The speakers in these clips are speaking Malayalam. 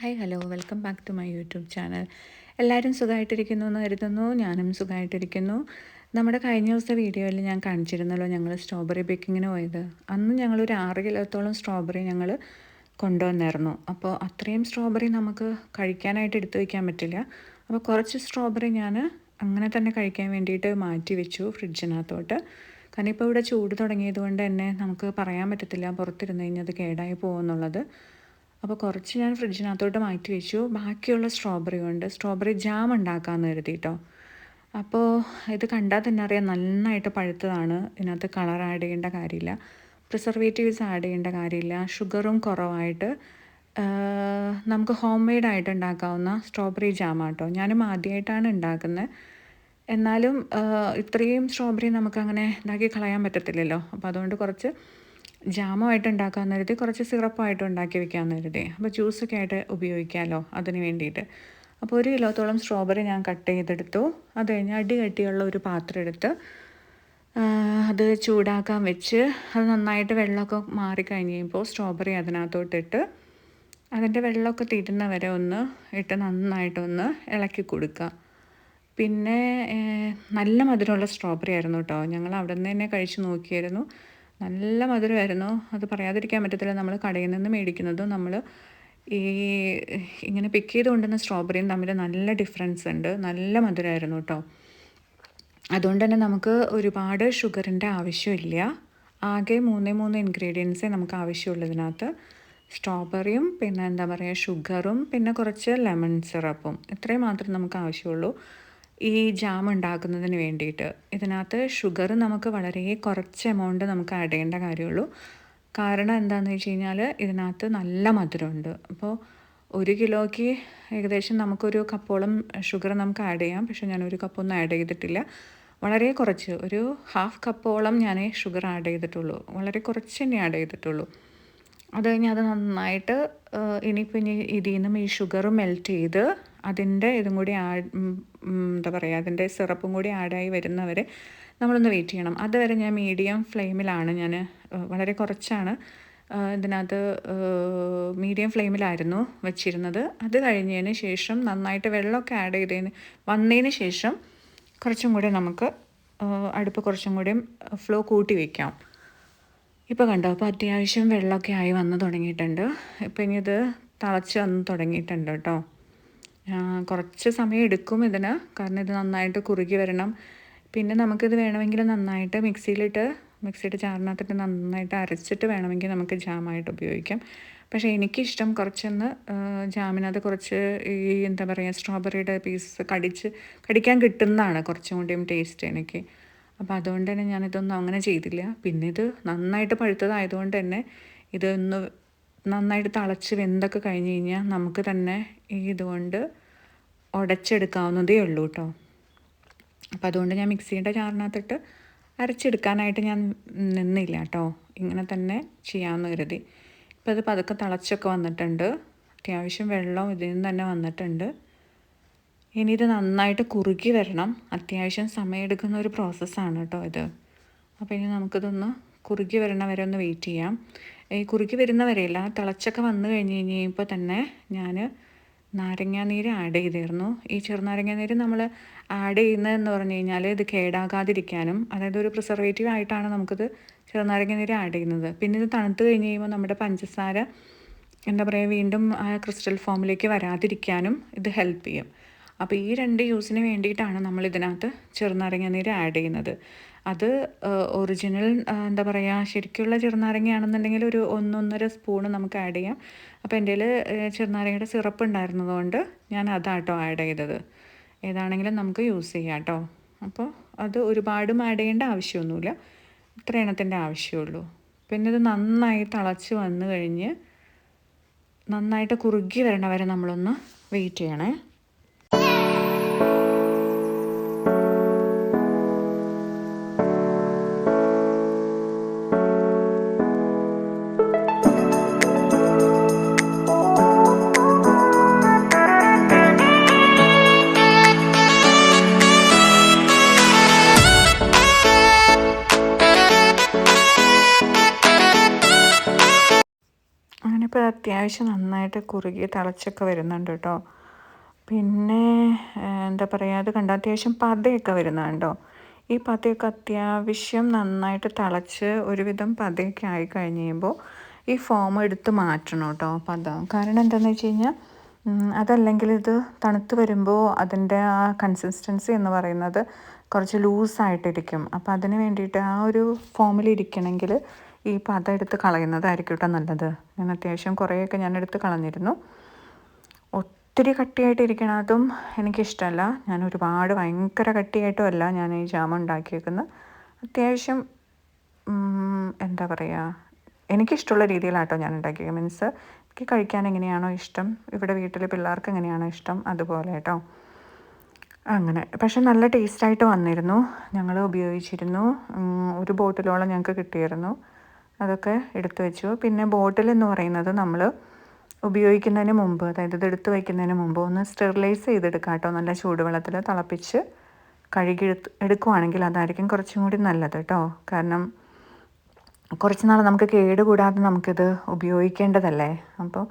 Hi hello welcome back to my YouTube channel എല്ലാവരും സുഖമായിട്ടിരിക്കുന്നു എന്ന് കരുതുന്നു. ഞാനും സുഖമായിട്ടിരിക്കുന്നു നമ്മുടെ കഴിഞ്ഞ ദിവസത്തെ വീഡിയോയിൽ ഞാൻ കാണിച്ചിരുന്നല്ലോ ഞങ്ങൾ സ്ട്രോബെറി ബേക്കിങ്ങിന് പോയത്. അന്ന് ഒരു ആറ് കിലോത്തോളം സ്ട്രോബെറി ഞങ്ങൾ കൊണ്ടുവന്നായിരുന്നു. അപ്പോൾ അത്രയും സ്ട്രോബെറി നമുക്ക് കഴിക്കാനായിട്ട് എടുത്തു വയ്ക്കാൻ പറ്റില്ല. അപ്പോൾ കുറച്ച് സ്ട്രോബെറി ഞാൻ അങ്ങനെ തന്നെ കഴിക്കാൻ വേണ്ടിയിട്ട് മാറ്റി വെച്ചു ഫ്രിഡ്ജിനകത്തോട്ട്. കാരണം ഇപ്പോൾ ഇവിടെ ചൂട് തുടങ്ങിയത് കൊണ്ട് തന്നെ നമുക്ക് പറയാൻ പറ്റത്തില്ല പുറത്തിരുന്ന് കഴിഞ്ഞാൽ അത് കേടായി പോകുമെന്നുള്ളത് അപ്പോൾ കുറച്ച് ഞാൻ ഫ്രിഡ്ജിനകത്തോട്ട് മാറ്റി വെച്ചു. ബാക്കിയുള്ള സ്ട്രോബെറി കൊണ്ട് സ്ട്രോബെറി ജാം ഉണ്ടാക്കാമെന്ന് കരുതി കേട്ടോ അപ്പോൾ ഇത് കണ്ടാൽ തന്നെ അറിയാം നന്നായിട്ട് പഴുത്തതാണ്. ഇതിനകത്ത് കളർ ആഡ് ചെയ്യേണ്ട കാര്യമില്ല. പ്രിസർവേറ്റീവ്സ് ആഡ് ചെയ്യേണ്ട കാര്യമില്ല. ഷുഗറും കുറവായിട്ട് നമുക്ക് ഹോം മെയ്ഡായിട്ട് ഉണ്ടാക്കാവുന്ന സ്ട്രോബെറി ജാം ആട്ടോ ഞാനും ആദ്യമായിട്ടാണ് ഉണ്ടാക്കുന്നത് എന്നാലും ഇത്രയും സ്ട്രോബെറി നമുക്കങ്ങനെ ഉണ്ടാക്കി കളയാൻ പറ്റത്തില്ലല്ലോ. അപ്പോൾ അതുകൊണ്ട് കുറച്ച് ജാമുമായിട്ട് ഉണ്ടാക്കാമെന്ന് കരുതി കുറച്ച് സിറപ്പായിട്ട് ഉണ്ടാക്കി വെക്കാമെന്ന് കരുതി അപ്പോൾ ജ്യൂസൊക്കെ ആയിട്ട് ഉപയോഗിക്കാമല്ലോ അതിന് വേണ്ടിയിട്ട്. അപ്പോൾ ഒരു കിലോത്തോളം സ്ട്രോബെറി ഞാൻ കട്ട് ചെയ്തെടുത്തു. അത് കഴിഞ്ഞ് അടി കട്ടിയുള്ള ഒരു പാത്രം എടുത്ത് അത് ചൂടാക്കാൻ വെച്ച് അത് നന്നായിട്ട് വെള്ളമൊക്കെ മാറിക്കഴിഞ്ഞ് കഴിയുമ്പോൾ സ്ട്രോബെറി അതിനകത്തോട്ടിട്ട് അതിന്റെ വെള്ളമൊക്കെ തീരുന്ന വരെ ഒന്ന് ഇട്ട് നന്നായിട്ടൊന്ന് ഇളക്കി കൊടുക്കുക. പിന്നെ നല്ല മധുരമുള്ള സ്ട്രോബെറി ആയിരുന്നു കേട്ടോ. ഞങ്ങൾ അവിടെ നിന്ന് തന്നെ കഴിച്ച് നോക്കിയായിരുന്നു. നല്ല മധുരമായിരുന്നു. അത് പറയാതിരിക്കാൻ പറ്റത്തില്ല. നമ്മൾ കടയിൽ നിന്ന് മേടിക്കുന്നതും നമ്മൾ ഈ ഇങ്ങനെ പിക്ക് ചെയ്ത് കൊണ്ടുവന്ന സ്ട്രോബെറിയും തമ്മിൽ നല്ല ഡിഫറൻസ് ഉണ്ട്. നല്ല മധുരമായിരുന്നു കേട്ടോ. അതുകൊണ്ട് തന്നെ നമുക്ക് ഒരുപാട് ഷുഗറിന്റെ ആവശ്യമില്ല. ആകെ മൂന്നേ മൂന്ന് ഇൻഗ്രീഡിയൻസേ നമുക്ക് ആവശ്യമുള്ളതിനകത്ത് സ്ട്രോബെറിയും പിന്നെ എന്താ പറയുക ഷുഗറും പിന്നെ കുറച്ച് ലെമൺ സിറപ്പും ഇത്രയും മാത്രം നമുക്ക് ആവശ്യമുള്ളൂ. ഈ ജാം ഉണ്ടാക്കുന്നതിന് വേണ്ടിയിട്ട്. ഇതിനകത്ത് ഷുഗർ നമുക്ക് വളരെ കുറച്ച് എമൗണ്ട് നമുക്ക് ആഡ് ചെയ്യേണ്ട കാര്യമുള്ളൂ. കാരണം എന്താണെന്ന് വെച്ച് കഴിഞ്ഞാൽ ഇതിനകത്ത് നല്ല മധുരമുണ്ട്. അപ്പോൾ ഒരു കിലോയ്ക്ക് ഏകദേശം നമുക്കൊരു കപ്പോളം ഷുഗർ നമുക്ക് ആഡ് ചെയ്യാം. പക്ഷേ ഞാൻ ഒരു കപ്പൊന്നും ആഡ് ചെയ്തിട്ടില്ല. വളരെ കുറച്ച് ഒരു ഹാഫ് കപ്പോളം ഞാൻ ഷുഗർ ആഡ് ചെയ്തിട്ടുള്ളൂ. വളരെ കുറച്ച് തന്നെ ആഡ് ചെയ്തിട്ടുള്ളൂ. അത് കഴിഞ്ഞ് അത് നന്നായിട്ട് ഇനിയിപ്പോൾ ഇനി ഇതിൽ നിന്നും ഈ ഷുഗർ മെൽറ്റ് ചെയ്ത് അതിന്റെ ഇതും കൂടി ആഡ് എന്താ പറയുക അതിന്റെ സിറപ്പും കൂടി ആഡായി വരുന്നവരെ നമ്മളൊന്ന് വെയിറ്റ് ചെയ്യണം. അതുവരെ ഞാൻ മീഡിയം ഫ്ലെയിമിലാണ് ഞാൻ വളരെ കുറച്ചാണ്. ഇതിനകത്ത് മീഡിയം ഫ്ലെയിമിലായിരുന്നു വെച്ചിരുന്നത്. അത് കഴിഞ്ഞതിന് ശേഷം നന്നായിട്ട് വെള്ളമൊക്കെ ആഡ് ചെയ്തതിന് വന്നതിന് ശേഷം കുറച്ചും കൂടി നമുക്ക് അടുപ്പ് കുറച്ചും കൂടി ഫ്ലോ കൂട്ടി വയ്ക്കാം ഇപ്പോൾ കണ്ടോ അപ്പോൾ അത്യാവശ്യം വെള്ളമൊക്കെ ആയി വന്ന് തുടങ്ങിയിട്ടുണ്ട്. ഇപ്പം ഇനി ഇത് തിളച്ച് വന്ന് തുടങ്ങിയിട്ടുണ്ട് കേട്ടോ. കുറച്ച് സമയം എടുക്കും ഇതിന്. കാരണം ഇത് നന്നായിട്ട് കുറുകി വരണം. പിന്നെ നമുക്കിത് വേണമെങ്കിൽ നന്നായിട്ട് മിക്സിയിലിട്ട് മിക്സിയുടെ ചാറിനകത്തിട്ട് നന്നായിട്ട് അരച്ചിട്ട് വേണമെങ്കിൽ നമുക്ക് ജാമായിട്ട് ഉപയോഗിക്കാം. പക്ഷേ എനിക്കിഷ്ടം കുറച്ചൊന്ന് ജാമിനകത്ത് കുറച്ച് ഈ എന്താ പറയുക സ്ട്രോബെറിയുടെ പീസ് കടിച്ച് കടിക്കാൻ കിട്ടുന്നതാണ് കുറച്ചും കൂടിയും ടേസ്റ്റ് എനിക്ക്. അപ്പോൾ അതുകൊണ്ട് തന്നെ ഞാനിതൊന്നും അങ്ങനെ ചെയ്തില്ല. പിന്നെ ഇത് നന്നായിട്ട് പഴുത്തതായതുകൊണ്ട് തന്നെ ഇതൊന്ന് നന്നായിട്ട് തിളച്ച് വെന്തൊക്കെ കഴിഞ്ഞ് കഴിഞ്ഞാൽ നമുക്ക് തന്നെ ഈ ഇതുകൊണ്ട് ഉടച്ചെടുക്കാവുന്നതേ ഉള്ളൂ കേട്ടോ അപ്പോൾ അതുകൊണ്ട് ഞാൻ മിക്സിയുടെ ചാറിനകത്തിട്ട് അരച്ചെടുക്കാനായിട്ട് ഞാൻ നിന്നില്ല കേട്ടോ ഇങ്ങനെ തന്നെ ചെയ്യാമെന്ന് കരുതി. ഇപ്പോൾ അത് പതുക്കെ തിളച്ചൊക്കെ വന്നിട്ടുണ്ട്. അത്യാവശ്യം വെള്ളം ഇതിൽ നിന്ന് തന്നെ വന്നിട്ടുണ്ട്. ഇനി ഇത് നന്നായിട്ട് കുറുകി വരണം. അത്യാവശ്യം സമയമെടുക്കുന്ന ഒരു പ്രോസസ്സാണ് കേട്ടോ ഇത്. അപ്പോൾ ഇനി നമുക്കിതൊന്ന് കുറുകി വരണ വരെ ഒന്ന് വെയിറ്റ് ചെയ്യാം. ഈ കുറുക്കി വരുന്ന വരെയില്ല. തിളച്ചൊക്കെ വന്നു കഴിഞ്ഞ് കഴിഞ്ഞപ്പോൾ തന്നെ ഞാൻ നാരങ്ങാനീര് ആഡ് ചെയ്തിരുന്നു. ഈ ചെറുനാരങ്ങാനീര് നമ്മൾ ആഡ് ചെയ്യുന്നതെന്ന് പറഞ്ഞു കഴിഞ്ഞാൽ ഇത് കേടാകാതിരിക്കാനും അതായത് ഒരു പ്രിസർവേറ്റീവ് ആയിട്ടാണ് നമുക്കിത് ചെറുനാരങ്ങാനീര് ആഡ് ചെയ്യുന്നത്. പിന്നെ ഇത് തണുത്ത് കഴിഞ്ഞ് കഴിയുമ്പോൾ നമ്മുടെ പഞ്ചസാര എന്താ പറയുക വീണ്ടും ആ ക്രിസ്റ്റൽ ഫോമിലേക്ക് വരാതിരിക്കാനും ഇത് ഹെൽപ്പ് ചെയ്യും. അപ്പോൾ ഈ രണ്ട് യൂസിന് വേണ്ടിയിട്ടാണ് നമ്മൾ ഇതിനകത്ത് ചെറുനാരങ്ങ നീര് ആഡ് ചെയ്യുന്നത്. അത് ഒറിജിനൽ എന്താ പറയുക ശരിക്കുള്ള ചെറുനാരങ്ങയാണെന്നുണ്ടെങ്കിൽ ഒരു ഒന്നൊന്നര സ്പൂണ് നമുക്ക് ആഡ് ചെയ്യാം. അപ്പോൾ എന്റെ ചെറുനാരങ്ങയുടെ സിറപ്പ് ഉണ്ടായിരുന്നതുകൊണ്ട് ഞാൻ അതാട്ടോ ആഡ് ചെയ്തത്. ഏതാണെങ്കിലും നമുക്ക് യൂസ് ചെയ്യാം കേട്ടോ അപ്പോൾ അത് ഒരുപാടും ആഡ് ചെയ്യേണ്ട ആവശ്യമൊന്നുമില്ല. ഇത്ര എണ്ണത്തിന്റെ ആവശ്യമുള്ളൂ. പിന്നെ ഇത് നന്നായി തിളച്ച് വന്നു കഴിഞ്ഞ് നന്നായിട്ട് കുറുകി വരണ വരെ നമ്മളൊന്ന് വെയിറ്റ് ചെയ്യണേ. അത്യാവശ്യം നന്നായിട്ട് കുറുകി തിളച്ചൊക്കെ വരുന്നുണ്ട് കേട്ടോ. പിന്നെ എന്താ പറയുക അത് കണ്ട? അത്യാവശ്യം പതയൊക്കെ വരുന്നുണ്ടോ? ഈ പതയൊക്കെ അത്യാവശ്യം നന്നായിട്ട് തിളച്ച് ഒരുവിധം പതയൊക്കെ ആയി കഴിഞ്ഞ് കഴിയുമ്പോൾ ഈ ഫോം എടുത്ത് മാറ്റണം കേട്ടോ പത. കാരണം എന്താണെന്ന് വെച്ച് കഴിഞ്ഞാൽ അതല്ലെങ്കിൽ ഇത് തണുത്ത് വരുമ്പോൾ അതിന്റെ ആ കൺസിസ്റ്റൻസി എന്ന് പറയുന്നത് കുറച്ച് ലൂസായിട്ടിരിക്കും അപ്പോൾ അതിന് വേണ്ടിയിട്ട് ആ ഒരു ഫോമിൽ ഇരിക്കണമെങ്കിൽ ഈ പത എടുത്ത് കളയുന്നതായിരിക്കും കേട്ടോ നല്ലത്. ഞാൻ അത്യാവശ്യം കുറേയൊക്കെ ഞാൻ എടുത്ത് കളഞ്ഞിരുന്നു. ഒത്തിരി കട്ടിയായിട്ടിരിക്കണതും എനിക്കിഷ്ടമല്ല ഞാൻ ഒരുപാട് ഭയങ്കര കട്ടിയായിട്ടും അല്ല ഞാൻ ഈ ജാമ ഉണ്ടാക്കിയേക്കുന്നത് അത്യാവശ്യം എന്താ പറയുക എനിക്കിഷ്ടമുള്ള രീതിയിലാട്ടോ ഞാൻ ഉണ്ടാക്കിയത് മീൻസ് എനിക്ക് കഴിക്കാൻ എങ്ങനെയാണോ ഇഷ്ടം ഇവിടെ വീട്ടിൽ പിള്ളേർക്ക് എങ്ങനെയാണോ ഇഷ്ടം അതുപോലെ കേട്ടോ. അങ്ങനെ പക്ഷെ നല്ല ടേസ്റ്റായിട്ട് വന്നിരുന്നു. ഞങ്ങൾ ഉപയോഗിച്ചിരുന്നു. ഒരു ബോട്ടിലോളം ഞങ്ങൾക്ക് കിട്ടിയിരുന്നു. അതൊക്കെ എടുത്തു വെച്ചു. പിന്നെ ബോട്ടിൽ എന്ന് പറയുന്നത് നമ്മൾ ഉപയോഗിക്കുന്നതിന് മുമ്പ് അതായത് ഇത് എടുത്തു വയ്ക്കുന്നതിന് മുമ്പ് ഒന്ന് സ്റ്റെറിലൈസ് ചെയ്തെടുക്കാം കേട്ടോ. നല്ല ചൂടുവെള്ളത്തിൽ തിളപ്പിച്ച് കഴുകി എടുക്കുവാണെങ്കിൽ അതായിരിക്കും കുറച്ചും കൂടി നല്ലത് കേട്ടോ. കാരണം കുറച്ച് നാൾ നമുക്ക് കേടുകൂടാതെ നമുക്കിത് ഉപയോഗിക്കേണ്ടതല്ലേ? അപ്പോൾ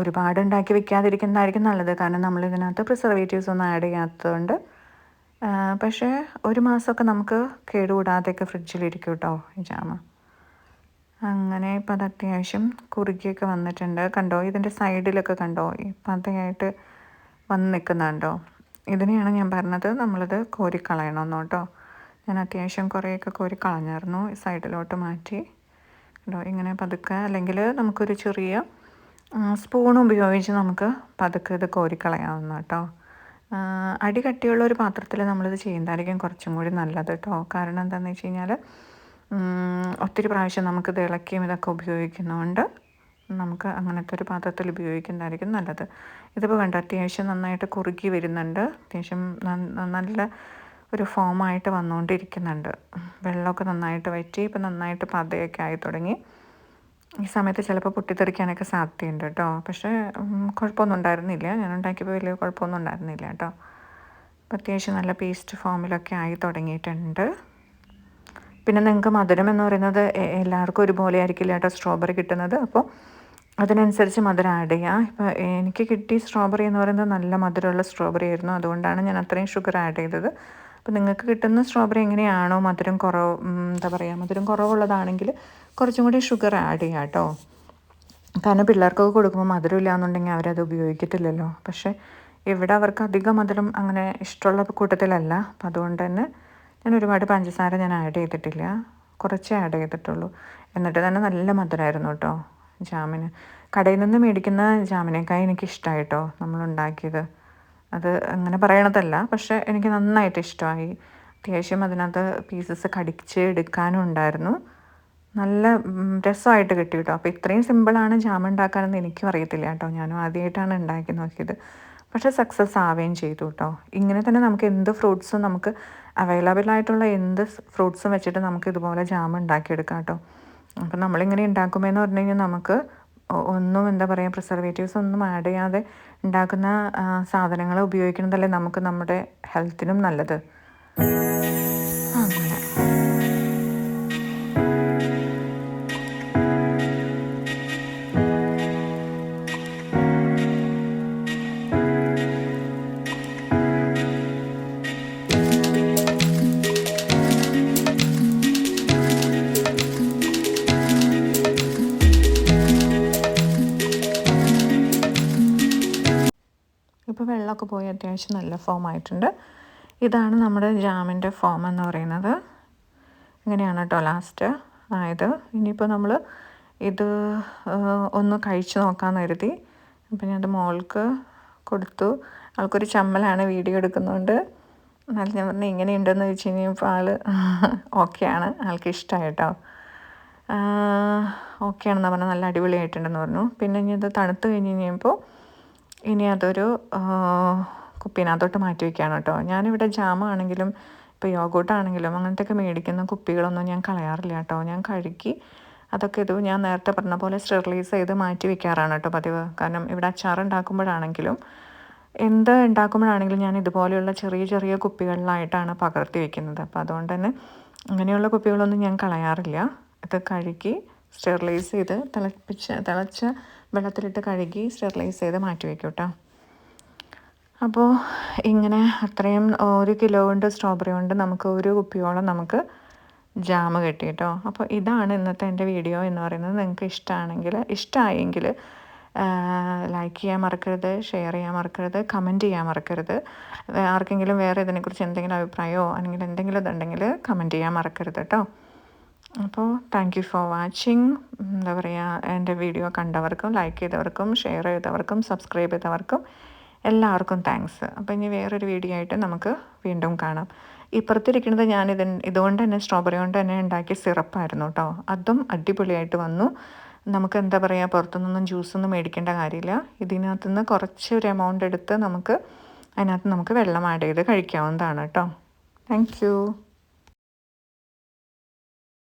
ഒരുപാട് ഉണ്ടാക്കി വെക്കാതിരിക്കുന്നതായിരിക്കും നല്ലത്. കാരണം നമ്മൾ ഇതിനകത്ത് പ്രിസർവേറ്റീവ്സ് ഒന്നും ആഡ് ചെയ്യാത്തതുകൊണ്ട് പക്ഷേ ഒരു മാസമൊക്കെ നമുക്ക് കേടുകൂടാതെയൊക്കെ ഫ്രിഡ്ജിലിരിക്കും കേട്ടോ ഈ ജാമ അങ്ങനെ ഇപ്പം അത് അത്യാവശ്യം കുറുകിയൊക്കെ വന്നിട്ടുണ്ട്. കണ്ടോ? ഇതിന്റെ സൈഡിലൊക്കെ കണ്ടോ? പതയായിട്ട് വന്ന് നിൽക്കുന്നുണ്ടോ ഇതിനെയാണ് ഞാൻ പറഞ്ഞത് നമ്മളിത് കോരിക്കളയണമെന്ന് കേട്ടോ. ഞാൻ അത്യാവശ്യം കുറേയൊക്കെ കോരി കളഞ്ഞായിരുന്നു. സൈഡിലോട്ട് മാറ്റി. കണ്ടോ? ഇങ്ങനെ പതുക്കെ അല്ലെങ്കിൽ നമുക്കൊരു ചെറിയ സ്പൂൺ ഉപയോഗിച്ച് നമുക്ക് പതുക്കെ ഇത് കോരിക്കളയാവുന്ന കേട്ടോ. അടി കട്ടിയുള്ള ഒരു പാത്രത്തിൽ നമ്മളിത് ചെയ്യുന്നതായിരിക്കും കുറച്ചും കൂടി നല്ലത് കേട്ടോ. കാരണം എന്താണെന്ന് വെച്ച് കഴിഞ്ഞാൽ ഒത്തിരി പ്രാവശ്യം നമുക്കിത് ഇളക്കിയും ഇതൊക്കെ ഉപയോഗിക്കുന്നതുകൊണ്ട് നമുക്ക് അങ്ങനത്തെ ഒരു പാത്രത്തിൽ ഉപയോഗിക്കുന്നതായിരിക്കും നല്ലത്. ഇതിപ്പോൾ വേണ്ട അത്യാവശ്യം നന്നായിട്ട് കുറുകി വരുന്നുണ്ട്. അത്യാവശ്യം നല്ല ഒരു ഫോമായിട്ട് വന്നുകൊണ്ടിരിക്കുന്നുണ്ട് വെള്ളമൊക്കെ നന്നായിട്ട് വറ്റി ഇപ്പം നന്നായിട്ട് പതയൊക്കെ ആയി തുടങ്ങി. ഈ സമയത്ത് ചിലപ്പോൾ പൊട്ടിത്തെറിക്കാനൊക്കെ സാധ്യതയുണ്ട് കേട്ടോ. പക്ഷേ കുഴപ്പമൊന്നും ഉണ്ടായിരുന്നില്ല. ഞാൻ ഉണ്ടാക്കിയപ്പോൾ വലിയ കുഴപ്പമൊന്നും ഉണ്ടായിരുന്നില്ല കേട്ടോ. അപ്പം അത്യാവശ്യം നല്ല പേസ്റ്റ് ഫോമിലൊക്കെ ആയി തുടങ്ങിയിട്ടുണ്ട്. പിന്നെ നിങ്ങൾക്ക് മധുരം എന്ന് പറയുന്നത് എല്ലാവർക്കും ഒരുപോലെ ആയിരിക്കില്ല കേട്ടോ സ്ട്രോബെറി കിട്ടുന്നത്? അപ്പോൾ അതിനനുസരിച്ച് മധുരം ആഡ് ചെയ്യാം. ഇപ്പോൾ എനിക്ക് കിട്ടിയ സ്ട്രോബെറി എന്ന് പറയുന്നത് നല്ല മധുരമുള്ള സ്ട്രോബെറി ആയിരുന്നു. അതുകൊണ്ടാണ് ഞാൻ അത്രയും ഷുഗർ ആഡ് ചെയ്തത്. അപ്പോൾ നിങ്ങൾക്ക് കിട്ടുന്ന സ്ട്രോബെറി എങ്ങനെയാണോ മധുരം കുറവ് എന്താ പറയുക മധുരം കുറവുള്ളതാണെങ്കിൽ കുറച്ചും കൂടി ഷുഗർ ആഡ് ചെയ്യാം കേട്ടോ. കാരണം പിള്ളേർക്കൊക്കെ കൊടുക്കുമ്പോൾ മധുരം ഇല്ലയെന്നുണ്ടെങ്കിൽ അവരത് ഉപയോഗിക്കത്തില്ലല്ലോ. പക്ഷേ ഇവിടെ അവർക്ക് അധികം മധുരം അങ്ങനെ ഇഷ്ടമുള്ള കൂട്ടത്തിലല്ല. അപ്പം അതുകൊണ്ട് തന്നെ ഞാൻ ഒരുപാട് പഞ്ചസാര ഞാൻ ആഡ് ചെയ്തിട്ടില്ല. കുറച്ചേ ആഡ് ചെയ്തിട്ടുള്ളൂ. എന്നിട്ട് തന്നെ നല്ല മധുരമായിരുന്നു കേട്ടോ ജാമിന്. കടയിൽ നിന്ന് മേടിക്കുന്ന ജാമിനേക്കായി എനിക്ക് ഇഷ്ടമായിട്ടോ നമ്മൾ ഉണ്ടാക്കിയത് അത് അങ്ങനെ പറയണതല്ല പക്ഷേ എനിക്ക് നന്നായിട്ട് ഇഷ്ടമായി. അത്യാവശ്യം അതിനകത്ത് പീസസ് കടിച്ച് എടുക്കാനും ഉണ്ടായിരുന്നു. നല്ല രസമായിട്ട് കിട്ടി കേട്ടോ അപ്പോൾ ഇത്രയും സിമ്പിളാണ് ജാം ഉണ്ടാക്കാനെന്ന് എനിക്കും അറിയത്തില്ല കേട്ടോ ഞാനും ആദ്യമായിട്ടാണ് ഉണ്ടാക്കി നോക്കിയത്. പക്ഷേ സക്സസ് ആവുകയും ചെയ്തു കേട്ടോ ഇങ്ങനെ തന്നെ നമുക്ക് എന്ത് ഫ്രൂട്ട്സും നമുക്ക് അവൈലബിൾ ആയിട്ടുള്ള എന്ത് ഫ്രൂട്ട്സും വെച്ചിട്ട് നമുക്ക് ഇതുപോലെ ജാം ഉണ്ടാക്കിയെടുക്കാം കേട്ടോ. അപ്പം നമ്മളിങ്ങനെ ഉണ്ടാക്കുമ്പോൾ പറഞ്ഞു കഴിഞ്ഞാൽ നമുക്ക് ഒന്നും എന്താ പറയുക പ്രിസർവേറ്റീവ്സ് ഒന്നും ആഡ് ചെയ്യാതെ ഉണ്ടാക്കുന്ന സാധനങ്ങൾ ഉപയോഗിക്കുന്നതല്ലേ നമുക്ക് നമ്മുടെ ഹെൽത്തിനും നല്ലത്. വെള്ളമൊക്കെ പോയി അത്യാവശ്യം നല്ല ഫോം ആയിട്ടുണ്ട്. ഇതാണ് നമ്മുടെ ജാമിന്റെ ഫോം എന്ന് പറയുന്നത്. ഇങ്ങനെയാണ് കേട്ടോ ലാസ്റ്റ് ആയത് ഇനിയിപ്പോൾ നമ്മൾ ഇത് ഒന്ന് കഴിച്ച് നോക്കാമെന്ന് കരുതി. അപ്പം ഞാനത് മോൾക്ക് കൊടുത്തു. ആൾക്കൊരു ചമ്മലാണ് വീഡിയോ എടുക്കുന്നതുകൊണ്ട് എന്നാലും ഞാൻ പറഞ്ഞു ഇങ്ങനെയുണ്ടെന്ന് വെച്ച് കഴിഞ്ഞപ്പോൾ ആൾ ഓക്കെയാണ്. ആൾക്ക് ഇഷ്ടമായിട്ടോ ഓക്കെയാണെന്ന് പറഞ്ഞാൽ നല്ല അടിപൊളിയായിട്ടുണ്ടെന്ന് പറഞ്ഞു. പിന്നെ ഇനി ഇത് തണുത്ത് കഴിഞ്ഞ് കഴിഞ്ഞപ്പോൾ ഇനി അതൊരു കുപ്പീനകത്തോട്ട് മാറ്റി വയ്ക്കുകയാണ് കേട്ടോ. ഞാനിവിടെ ജാമാണെങ്കിലും ഇപ്പോൾ യോഗോട്ടാണെങ്കിലും അങ്ങനത്തെയൊക്കെ മേടിക്കുന്ന കുപ്പികളൊന്നും ഞാൻ കളയാറില്ല കേട്ടോ. ഞാൻ കഴുകി അതൊക്കെ ഇത് ഞാൻ നേരത്തെ പറഞ്ഞ പോലെ സ്റ്റെറിലൈസ് ചെയ്ത് മാറ്റി വെക്കാറാണ് കേട്ടോ പതിവ്. കാരണം ഇവിടെ അച്ചാർ ഉണ്ടാക്കുമ്പോഴാണെങ്കിലും എന്ത് ഉണ്ടാക്കുമ്പോഴാണെങ്കിലും ഞാൻ ഇതുപോലെയുള്ള ചെറിയ ചെറിയ കുപ്പികളിലായിട്ടാണ് പകർത്തി വെക്കുന്നത്. അപ്പോൾ അതുകൊണ്ട് തന്നെ അങ്ങനെയുള്ള കുപ്പികളൊന്നും ഞാൻ കളയാറില്ല. ഇത് കഴുകി സ്റ്റെറിലൈസ് ചെയ്ത് തിളപ്പിച്ച് തിളച്ച വെള്ളത്തിലിട്ട് കഴുകി സ്റ്റെറിലൈസ് ചെയ്ത് മാറ്റി വയ്ക്കും കേട്ടോ അപ്പോൾ ഇങ്ങനെ അത്രയും ഒരു കിലോ കൊണ്ട് സ്ട്രോബെറി കൊണ്ട് നമുക്ക് ഒരു കുപ്പിയോളം നമുക്ക് ജാമ് കിട്ടി കേട്ടോ അപ്പോൾ ഇതാണ് ഇന്നത്തെ എന്റെ വീഡിയോ എന്ന് പറയുന്നത്. നിങ്ങൾക്ക് ഇഷ്ടമാണെങ്കിൽ ഇഷ്ടമായെങ്കിൽ ലൈക്ക് ചെയ്യാൻ മറക്കരുത് ഷെയർ ചെയ്യാൻ മറക്കരുത് കമന്റ് ചെയ്യാൻ മറക്കരുത്. ആർക്കെങ്കിലും വേറെ ഇതിനെക്കുറിച്ച് എന്തെങ്കിലും അഭിപ്രായമോ അല്ലെങ്കിൽ എന്തെങ്കിലും ഇതുണ്ടെങ്കിൽ കമന്റ് ചെയ്യാൻ മറക്കരുത് കേട്ടോ അപ്പോൾ താങ്ക് യു ഫോർ വാച്ചിങ് എന്താ പറയുക എന്റെ വീഡിയോ കണ്ടവർക്കും ലൈക്ക് ചെയ്തവർക്കും ഷെയർ ചെയ്തവർക്കും സബ്സ്ക്രൈബ് ചെയ്തവർക്കും എല്ലാവർക്കും താങ്ക്സ് അപ്പോൾ ഇനി വേറൊരു വീഡിയോ ആയിട്ട് നമുക്ക് വീണ്ടും കാണാം. ഇപ്പുറത്തിരിക്കുന്നത് ഞാൻ ഇത് ഇതുകൊണ്ട് തന്നെ സ്ട്രോബെറി കൊണ്ട് തന്നെ ഉണ്ടാക്കിയ സിറപ്പായിരുന്നു കേട്ടോ അതും അടിപൊളിയായിട്ട് വന്നു. നമുക്ക് എന്താ പറയുക പുറത്തുനിന്നൊന്നും ജ്യൂസൊന്നും മേടിക്കേണ്ട കാര്യമില്ല. ഇതിനകത്തുനിന്ന് കുറച്ച് ഒരു എമൗണ്ട് എടുത്ത് നമുക്ക് അതിനകത്ത് നമുക്ക് വെള്ളം ആഡ് ചെയ്ത് കഴിക്കാവുന്നതാണ് കേട്ടോ താങ്ക്